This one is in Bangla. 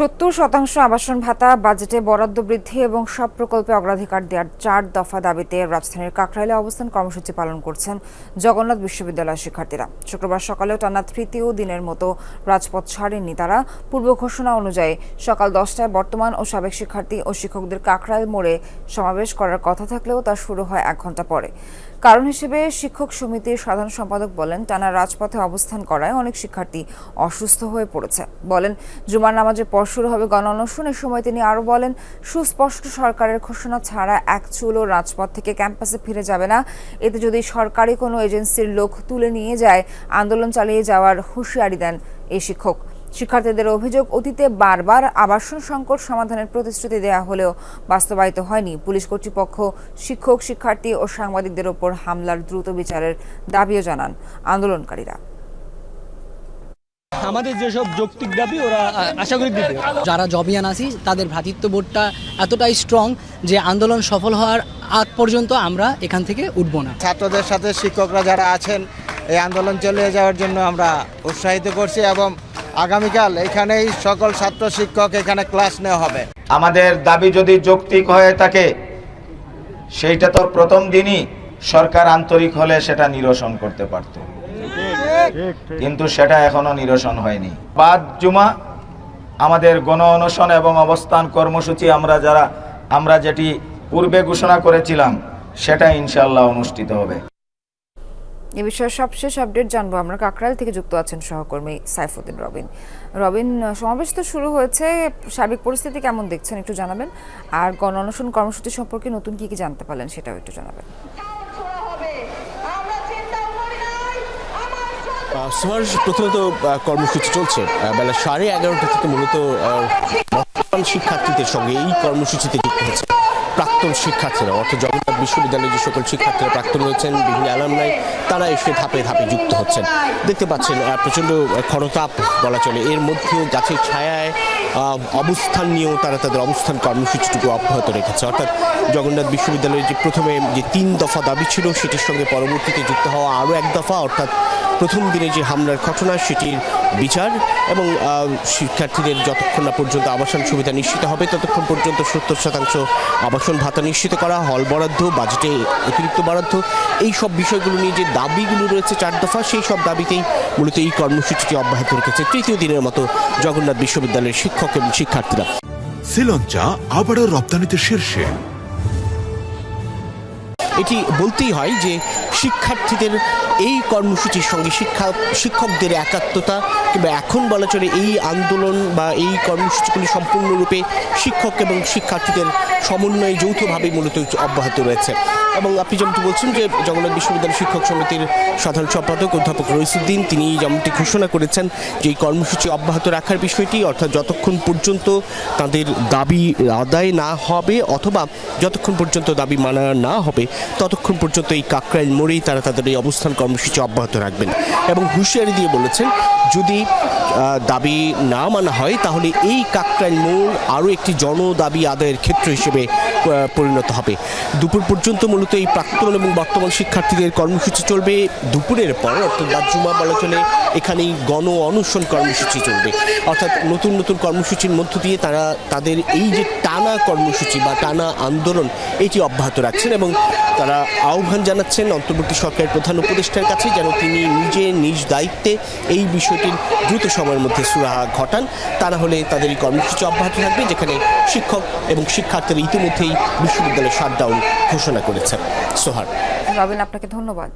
সত্তর শতাংশ আবাসন ভাতা, বাজেটে বরাদ্দ বৃদ্ধি এবং সব প্রকল্পে অগ্রাধিকার দেওয়ার চার দফা দাবিতে রাজধানীর কাকরাইলে অবস্থান কর্মসূচি পালন করছেন জগন্নাথ বিশ্ববিদ্যালয়ের শিক্ষার্থীরা। শুক্রবার সকালেও টানা তৃতীয় দিনের মতো রাজপথ ছাড়েননি তারা। পূর্ব ঘোষণা অনুযায়ী সকাল দশটায় বর্তমান ও সাবেক শিক্ষার্থী ও শিক্ষকদের কাকরাইল মোড়ে সমাবেশ করার কথা থাকলেও তা শুরু হয় এক ঘণ্টা পরে। কারণ হিসেবে শিক্ষক সমিতির সাধারণ সম্পাদক বলেন, টানা রাজপথে অবস্থান করায় অনেক শিক্ষার্থী অসুস্থ হয়ে পড়েছে। বলেন, জুমার নামাজের পর শুরু হবে গণ অনশন এ সময় তিনি আরও বলেন, সুস্পষ্ট সরকারের ঘোষণা ছাড়া এক চুলও রাজপথ থেকে ক্যাম্পাসে ফিরে যাবে না। এতে যদি সরকারি কোনো এজেন্সির লোক তুলে নিয়ে যায়, আন্দোলন চালিয়ে যাওয়ার হুঁশিয়ারি দেন এই শিক্ষক। শিক্ষার্থীদের অভিযোগ, অতীতে বারবার আবাসন সংকট সমাধানের প্রতিশ্রুতি দেওয়া হলেও বাস্তবায়িত হয়নি। পুলিশ কর্তৃপক্ষ, শিক্ষক, শিক্ষার্থী ও সাংবাদিকদের ওপর হামলার দ্রুত বিচারের দাবিও জানান আন্দোলনকারীরা। আমাদের যেসব যৌক্তিক দাবি ওরা আশা করি দিবে। যারা জবিয়ান আছি তাদের ভ্রাতৃত্ববোধটা এতটাই স্ট্রং যে আন্দোলন সফল হওয়ার আগ পর্যন্ত আমরা এখান থেকে উঠব না। ছাত্রদের সাথে শিক্ষকরা যারা আছেন এই আন্দোলন চালিয়ে যাওয়ার জন্য আমরা উৎসাহিত করছি এবং আগামীকাল এখানেই সকল ছাত্র শিক্ষক এখানে ক্লাস নেওয়া হবে। আমাদের দাবি যদি যৌক্তিক হয়ে থাকে সেইটা তো প্রথম দিনই সরকার আন্তরিক হলে সেটা নিরসন করতে পারত। কিন্তু সেটা এখনও নিরসন হয়নি। বাদ জুমা আমাদের গণ অনশন এবং অবস্থান কর্মসূচি আমরা যারা আমরা যেটি পূর্বে ঘোষণা করেছিলাম সেটা ইনশাল্লাহ অনুষ্ঠিত হবে। এ বিষয়ে সবশেষ আপডেট জানব। আমরা কাকরাইল থেকে যুক্ত আছেন সহকর্মী সাইফুদ্দিন রবিন। রবিন সমাবেশ তো শুরু হয়েছে। সার্বিক পরিস্থিতি কেমন দেখছেন একটু জানাবেন? আর গণ অনশন কর্মসূচি সম্পর্কে নতুন কি কি জানতে পারলেন সেটাও একটু জানাবেন। সবার প্রথমত কর্মসূচি চলছে। বেলা সাড়ে এগারোটা থেকে মূলত বর্তমান শিক্ষার্থীদের সঙ্গে এই কর্মসূচিতে যুক্ত হচ্ছে প্রাক্তন শিক্ষার্থীরা। অর্থাৎ জগন্নাথ বিশ্ববিদ্যালয়ের যে সকল শিক্ষার্থীরা প্রাক্তন রয়েছেন, বিভিন্ন অ্যালামনাই, তারা এসে ধাপে ধাপে যুক্ত হচ্ছেন। দেখতে পাচ্ছেন প্রচণ্ড খরতাপ বলা চলে। এর মধ্যেও গাছের ছায়ায় অবস্থান নিয়েও তারা তাদের অবস্থান কর্মসূচিটুকু অব্যাহত রেখেছে। অর্থাৎ জগন্নাথ বিশ্ববিদ্যালয়ের যে প্রথমে যে তিন দফা দাবি ছিল, সেটির সঙ্গে পরবর্তীতে যুক্ত হওয়া আরও এক দফা, অর্থাৎ প্রথম দিনে যে হামলার ঘটনা, সেটির বিচার এবং শিক্ষার্থীদের যতক্ষণ না পর্যন্ত আবাসন সুবিধা নিশ্চিত হবে, ততক্ষণ পর্যন্ত সত্তর শতাংশ আবাসন ভাতা নিশ্চিত করা, হল বরাদ্দ, বাজেটে অতিরিক্ত বরাদ্দ, এই সব বিষয়গুলো নিয়ে যে দাবিগুলো রয়েছে চার দফা, সেই সব দাবিতেই মূলত এই কর্মসূচিটি অব্যাহত রেখেছে তৃতীয় দিনের মতো জগন্নাথ বিশ্ববিদ্যালয়ের শিক্ষক এবং শিক্ষার্থীরা। শ্রীলঞ্চা আবারও রপ্তানিতে শীর্ষে। এটি বলতেই হয় যে শিক্ষার্থীদের এই কর্মসূচির সঙ্গে শিক্ষা শিক্ষকদের একাত্মতা কিংবা এখন বলা চলে এই আন্দোলন বা এই কর্মসূচিগুলি সম্পূর্ণরূপে শিক্ষক এবং শিক্ষার্থীদের সমন্বয়ে যৌথভাবে মূলত অব্যাহত রয়েছে। এবং আপনি যেমনটি বলছেন যে জগন্নাথ বিশ্ববিদ্যালয় শিক্ষক সমিতির সাধারণ সম্পাদক অধ্যাপক রইসুদ্দিন, তিনি যেমনটি ঘোষণা করেছেন যে এই কর্মসূচি অব্যাহত রাখার বিষয়টি, অর্থাৎ যতক্ষণ পর্যন্ত তাদের দাবি আদায় না হবে অথবা যতক্ষণ পর্যন্ত দাবি মানা না হবে ততক্ষণ পর্যন্ত এই কাকরাইল মোড়েই তারা তাদের এই অবস্থান কর্মসূচি অব্যাহত রাখবেন এবং হুঁশিয়ারি দিয়ে বলেছেন, যদি দাবি না মানা হয়, তাহলে এই কাকরাইল মোড় আরও একটি জন দাবি আদায়ের ক্ষেত্র হিসেবে পরিণত হবে। দুপুর পর্যন্ত মূলত এই প্রাক্তন এবং বর্তমান শিক্ষার্থীদের কর্মসূচি চলবে। দুপুরের পর অর্থাৎ বাদজুমা বলা চলে এখানেই গণ অনশন কর্মসূচি চলবে। অর্থাৎ নতুন নতুন কর্মসূচির মধ্য দিয়ে তারা তাদের এই যে টানা কর্মসূচি বা টানা আন্দোলন, এটি অব্যাহত রাখছেন এবং তারা আহ্বান জানাচ্ছেন অন্তর্বর্তী সরকারের প্রধান উপদেষ্টার কাছে যেন তিনি নিজে নিজ দায়িত্বে এই বিষয়টির দ্রুত সময়ের মধ্যে সুরাহা ঘটান। তা না হলে তাদের এই কর্মসূচি অব্যাহত থাকবে, যেখানে শিক্ষক এবং শিক্ষার্থীরা ইতিমধ্যেই বিশ্ববিদ্যালয়ে শাটডাউন ঘোষণা করেছেন। সোহার রবিন আপনাকে ধন্যবাদ।